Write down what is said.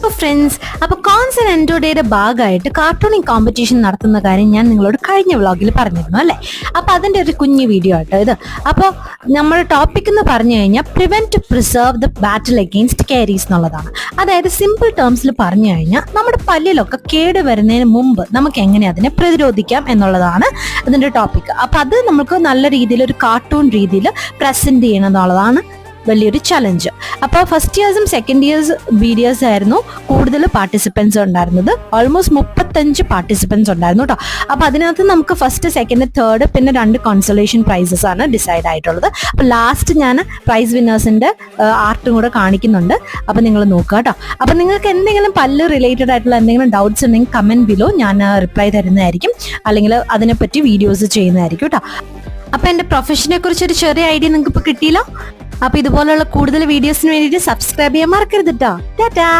അപ്പോൾ ഫ്രണ്ട്സ് അപ്പോൾ കോൺസൺ ഡേയുടെ ഭാഗമായിട്ട് കാർട്ടൂണിങ് കോമ്പറ്റീഷൻ നടത്തുന്ന കാര്യം ഞാൻ നിങ്ങളോട് കഴിഞ്ഞ വ്ളോഗിൽ പറഞ്ഞിരുന്നു അല്ലേ? അപ്പോൾ അതിന്റെ ഒരു കുഞ്ഞു വീഡിയോ ആട്ടോ ഇത്. അപ്പോൾ നമ്മുടെ ടോപ്പിക് എന്ന് പറഞ്ഞു കഴിഞ്ഞാൽ prevent to preserve the battle against caries എന്നുള്ളതാണ്. അതായത് സിമ്പിൾ ടേംസിൽ പറഞ്ഞു കഴിഞ്ഞാൽ നമ്മുടെ പല്ലിലൊക്കെ കേട് വരുന്നതിന് മുമ്പ് നമുക്ക് എങ്ങനെ അതിനെ പ്രതിരോധിക്കാം എന്നുള്ളതാണ് അതിന്റെ ടോപ്പിക് അപ്പോൾ അത് നമുക്ക് നല്ല രീതിയിൽ ഒരു കാർട്ടൂൺ രീതിയിൽ പ്രസന്റ് ചെയ്യണം എന്നുള്ളതാണ് വലിയൊരു ചലഞ്ച് അപ്പോൾ first ഇയേഴ്സും second years B D S ആയിരുന്നു കൂടുതൽ പാർട്ടിസിപ്പൻസ് ഉണ്ടായിരുന്നത്. ഓൾമോസ്റ്റ് മുപ്പത്തഞ്ച് പാർട്ടിസിപ്പൻസ് ഉണ്ടായിരുന്നു കേട്ടോ അപ്പോൾ അതിനകത്ത് നമുക്ക് ഫസ്റ്റ് സെക്കൻഡ് തേർഡ് പിന്നെ രണ്ട് കോൺസലേഷൻ പ്രൈസസ് ആണ് ഡിസൈഡ് ആയിട്ടുള്ളത്. അപ്പോൾ ലാസ്റ്റ് ഞാൻ പ്രൈസ് വിന്നേഴ്സിന്റെ ആർട്ടും കൂടെ കാണിക്കുന്നുണ്ട്. അപ്പോൾ നിങ്ങൾ നോക്കുക കേട്ടോ അപ്പോൾ നിങ്ങൾക്ക് എന്തെങ്കിലും പല്ല് റിലേറ്റഡ് ആയിട്ടുള്ള എന്തെങ്കിലും ഡൗട്ട്സ് ഉണ്ടെങ്കിൽ കമന്റ് ബിലോ ഞാൻ റിപ്ലൈ തരുന്നതായിരിക്കും. അല്ലെങ്കിൽ അതിനെപ്പറ്റി വീഡിയോസ് ചെയ്യുന്നതായിരിക്കും കേട്ടോ അപ്പൊ എന്റെ പ്രൊഫഷനെ കുറിച്ച് ഒരു ചെറിയ ഐഡിയ നിങ്ങൾക്ക് ഇപ്പൊ കിട്ടിയല്ലോ? അപ്പൊ ഇതുപോലുള്ള കൂടുതൽ വീഡിയോസിന് വേണ്ടിയിട്ട് സബ്സ്ക്രൈബ് ചെയ്യാൻ മറക്കരുത് കേട്ടോ ടാറ്റാ.